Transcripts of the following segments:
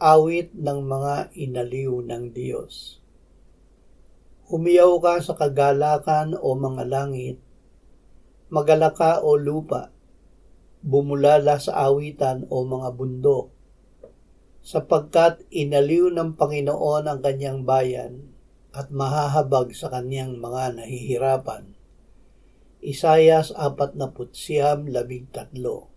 awit ng mga inaliw ng Diyos. Humiyaw ka sa kagalakan o mga langit, magalaka o lupa, bumulala sa awitan o mga bundok, sapagkat inaliw ng Panginoon ang kanyang bayan at mahahabag sa kanyang mga nahihirapan. Isayas 49.13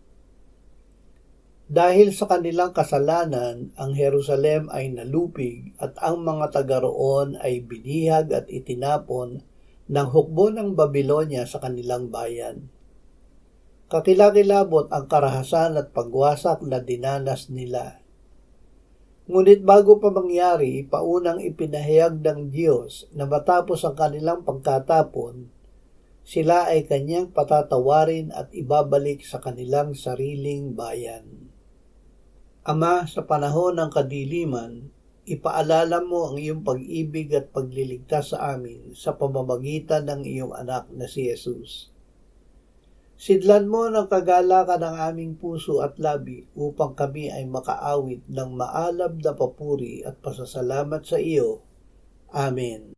Dahil sa kanilang kasalanan, ang Jerusalem ay nalupig at ang mga taga roon ay binihag at itinapon ng hukbo ng Babylonia sa kanilang bayan. Kakilakilabot ang karahasan at pagwasak na dinanas nila. Ngunit bago pa mangyari, paunang ipinahayag ng Diyos na matapos ang kanilang pagkatapon, sila ay kanyang patatawarin at ibabalik sa kanilang sariling bayan. Ama, sa panahon ng kadiliman, ipaalala mo ang iyong pag-ibig at pagliligtas sa amin sa pamamagitan ng iyong anak na si Jesus. Sidlan mo ng kagalakan ng aming puso at labi upang kami ay makaawit ng maalab na papuri at pasasalamat sa iyo. Amen.